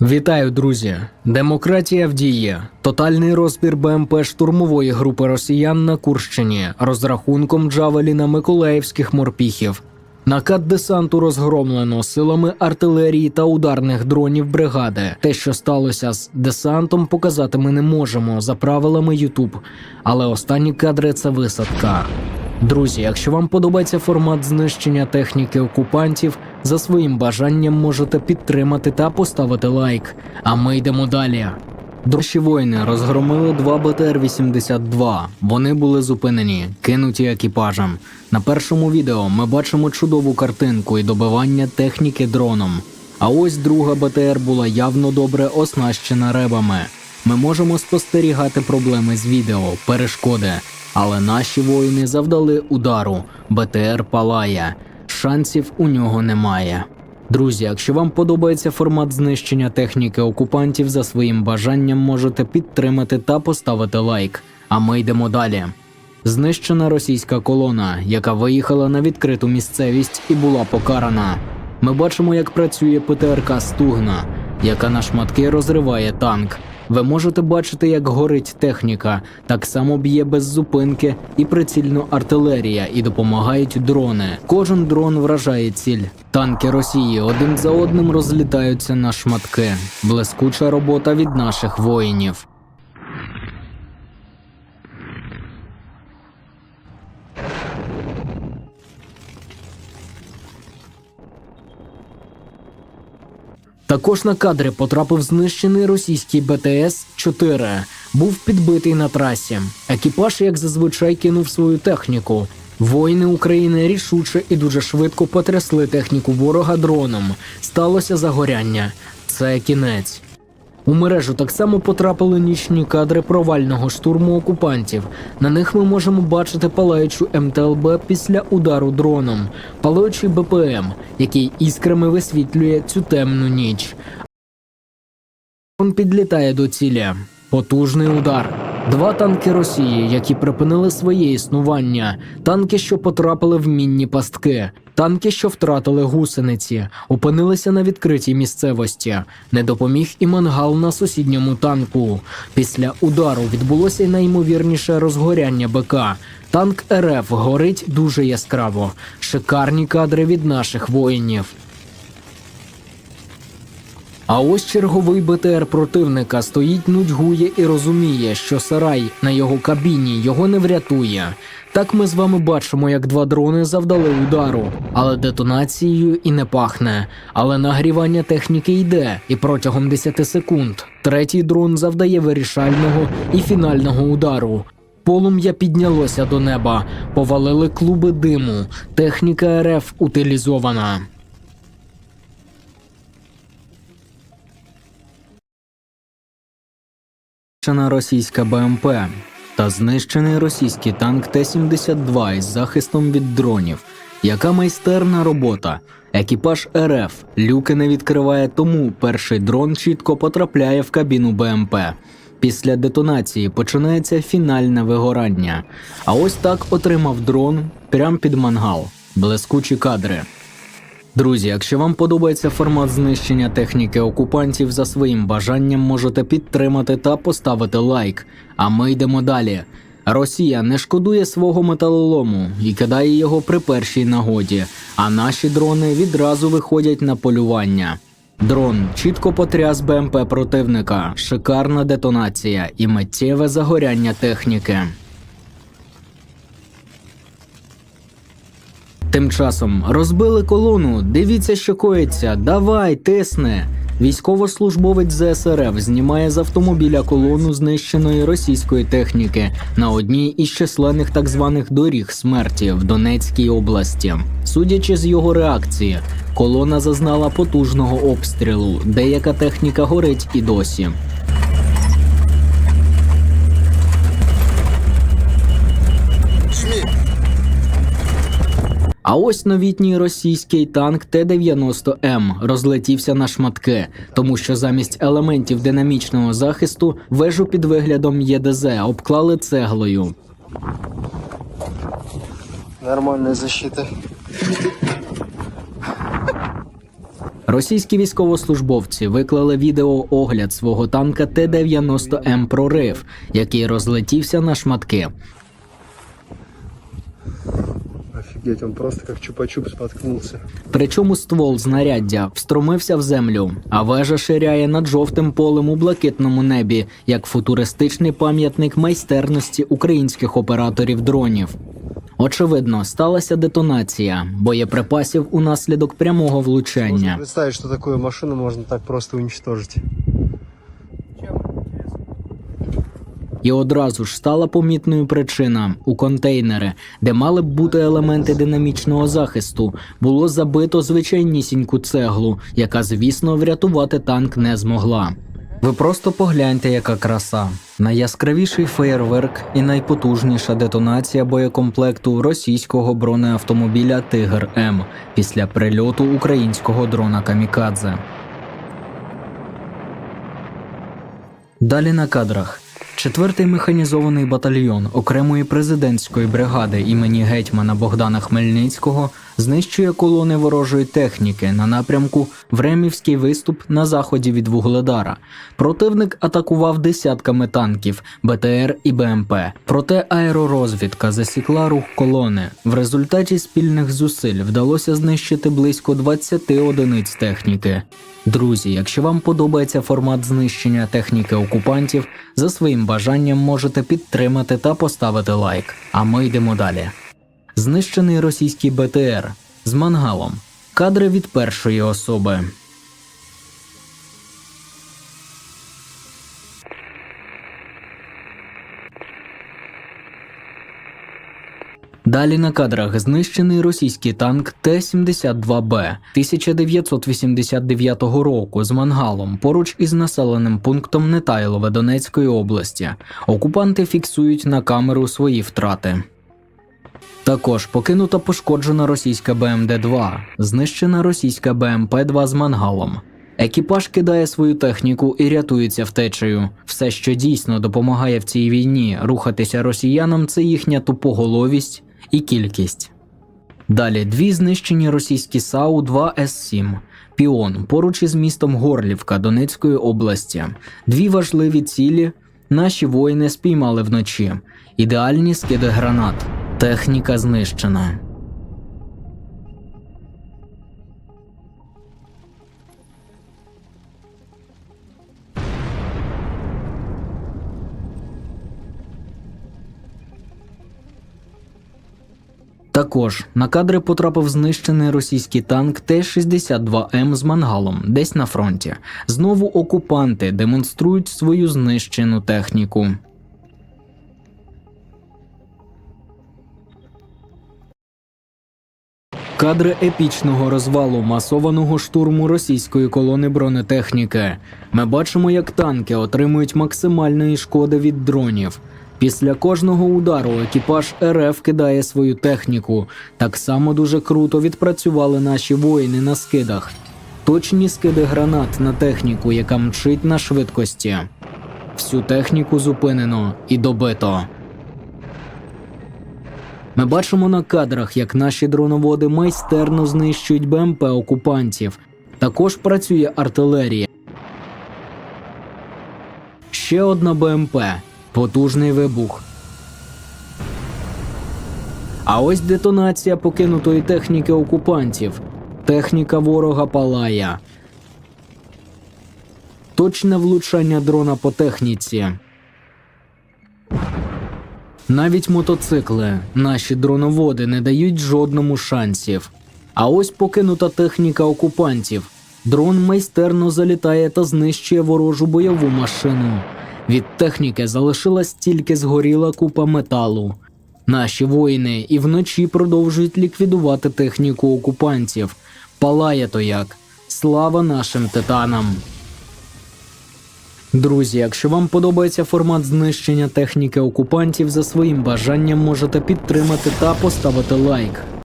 Вітаю, друзі! Демократія в дії. Тотальний розбір БМП штурмової групи росіян на Курщині розрахунком Джавеліна Миколаївських морпіхів. Накат десанту розгромлено силами артилерії та ударних дронів бригади. Те, що сталося з десантом, показати ми не можемо за правилами YouTube. Але останні кадри це висадка. Друзі, якщо вам подобається формат знищення техніки окупантів, за своїм бажанням можете підтримати та поставити лайк. А ми йдемо далі. Дорожчі воїни розгромили два БТР-82. Вони були зупинені, кинуті екіпажем. На першому відео ми бачимо чудову картинку і добивання техніки дроном. А ось друга БТР була явно добре оснащена ребами. Ми можемо спостерігати проблеми з відео, перешкоди. Але наші воїни завдали удару. БТР палає. Шансів у нього немає. Друзі, якщо вам подобається формат знищення техніки окупантів, за своїм бажанням можете підтримати та поставити лайк. А ми йдемо далі. Знищена російська колона, яка виїхала на відкриту місцевість і була покарана. Ми бачимо, як працює ПТРК Стугна, яка на шматки розриває танк. Ви можете бачити, як горить техніка, так само б'є без зупинки і прицільно артилерія, і допомагають дрони. Кожен дрон вражає ціль. Танки Росії один за одним розлітаються на шматки. Блискуча робота від наших воїнів. Також на кадри потрапив знищений російський БТС 4 був підбитий на трасі. Екіпаж, як зазвичай, кинув свою техніку. Воїни України рішуче і дуже швидко потрясли техніку ворога дроном. Сталося загоряння. Це кінець. У мережу так само потрапили нічні кадри провального штурму окупантів. На них ми можемо бачити палаючу МТЛБ після удару дроном, палаючий БПМ, який іскрами висвітлює цю темну ніч. Він підлітає до цілі. Потужний удар. Два танки Росії, які припинили своє існування, танки, що потрапили в мінні пастки, танки, що втратили гусениці, опинилися на відкритій місцевості. Не допоміг і мангал на сусідньому танку. Після удару відбулося й найімовірніше розгоряння БК. Танк РФ горить дуже яскраво. Шикарні кадри від наших воїнів. А ось черговий БТР противника стоїть, нудьгує і розуміє, що сарай на його кабіні його не врятує. Так ми з вами бачимо, як два дрони завдали удару, але детонацією і не пахне. Але нагрівання техніки йде, і протягом 10 секунд третій дрон завдає вирішального і фінального удару. Полум'я піднялося до неба, повалили клуби диму. Техніка РФ утилізована. Знищена російська БМП та знищений російський танк Т-72 із захистом від дронів. Яка майстерна робота? Екіпаж РФ люки не відкриває, тому перший дрон чітко потрапляє в кабіну БМП. Після детонації починається фінальне вигорання. А ось так отримав дрон прямо під мангал. Блискучі кадри. Друзі, якщо вам подобається формат знищення техніки окупантів, за своїм бажанням можете підтримати та поставити лайк. А ми йдемо далі. Росія не шкодує свого металолому і кидає його при першій нагоді, а наші дрони відразу виходять на полювання. Дрон чітко потряс БМП противника, шикарна детонація і миттєве загоряння техніки. Тим часом розбили колону. Дивіться, що коїться. Давай, тисни. Військовослужбовець ЗСРФ знімає з автомобіля колону знищеної російської техніки на одній із численних так званих доріг смерті в Донецькій області. Судячи з його реакції, колона зазнала потужного обстрілу. Деяка техніка горить і досі. А ось новітній російський танк Т-90М розлетівся на шматки, тому що замість елементів динамічного захисту вежу під виглядом ЄДЗ обклали цеглою. Нормальная защита. Російські військовослужбовці виклали відеоогляд свого танка Т-90М прорив, який розлетівся на шматки. Он просто как чупа-чуп споткнулся. Причому ствол знаряддя встромився в землю, а вежа ширяє над жовтим полем у блакитному небі, як футуристичний пам'ятник майстерності українських операторів дронів. Очевидно, сталася детонація боєприпасів унаслідок прямого влучання. представить, что такую машину можно так просто уничтожить. І одразу ж стала помітною причина у контейнери, де мали б бути елементи динамічного захисту, було забито звичайнісіньку цеглу, яка, звісно, врятувати танк не змогла. Ви просто погляньте, яка краса. Найяскравіший феєрверк і найпотужніша детонація боєкомплекту російського бронеавтомобіля Тигр М після прильоту українського дрона Камікадзе. Далі на кадрах. Четвертий механізований батальйон окремої президентської бригади імені гетьмана Богдана Хмельницького знищує колони ворожої техніки на напрямку Времівський виступ на заході від Вугледара. Противник атакував десятками танків, БТР і БМП. Проте аеророзвідка засікла рух колони. В результаті спільних зусиль вдалося знищити близько 20 одиниць техніки. Друзі, якщо вам подобається формат знищення техніки окупантів, за своїм бажанням можете підтримати та поставити лайк. А ми йдемо далі. Знищений російський БТР з мангалом. Кадри від першої особи. Далі на кадрах знищений російський танк Т-72Б 1989 року з мангалом поруч із населеним пунктом Нетайлове Донецької області. Окупанти фіксують на камеру свої втрати. Також покинута пошкоджена російська БМД-2, знищена російська БМП-2 з мангалом. Екіпаж кидає свою техніку і рятується втечею. Все, що дійсно допомагає в цій війні рухатися росіянам, це їхня тупоголовість і кількість. Далі дві знищені російські САУ 2 С7. Піон поруч із містом Горлівка Донецької області. Дві важливі цілі наші воїни спіймали вночі. Ідеальні скиди гранат. Техніка знищена. Також на кадри потрапив знищений російський танк Т-62М з мангалом, десь на фронті. Знову окупанти демонструють свою знищену техніку. Кадри епічного розвалу масованого штурму російської колони бронетехніки. Ми бачимо, як танки отримують максимальної шкоди від дронів. Після кожного удару екіпаж РФ кидає свою техніку. Так само дуже круто відпрацювали наші воїни на скидах. Точні скиди гранат на техніку, яка мчить на швидкості. Всю техніку зупинено і добито. Ми бачимо на кадрах, як наші дроноводи майстерно знищують БМП окупантів. Також працює артилерія. Ще одна БМП. Потужний вибух. А ось детонація покинутої техніки окупантів. Техніка ворога палає. Точне влучання дрона по техніці. Навіть мотоцикли, наші дроноводи не дають жодному шансів. А ось покинута техніка окупантів. Дрон майстерно залітає та знищує ворожу бойову машину. Від техніки залишилась тільки згоріла купа металу. Наші воїни і вночі продовжують ліквідувати техніку окупантів. Палає то як. Слава нашим титанам! Друзі, якщо вам подобається формат знищення техніки окупантів, за своїм бажанням можете підтримати та поставити лайк.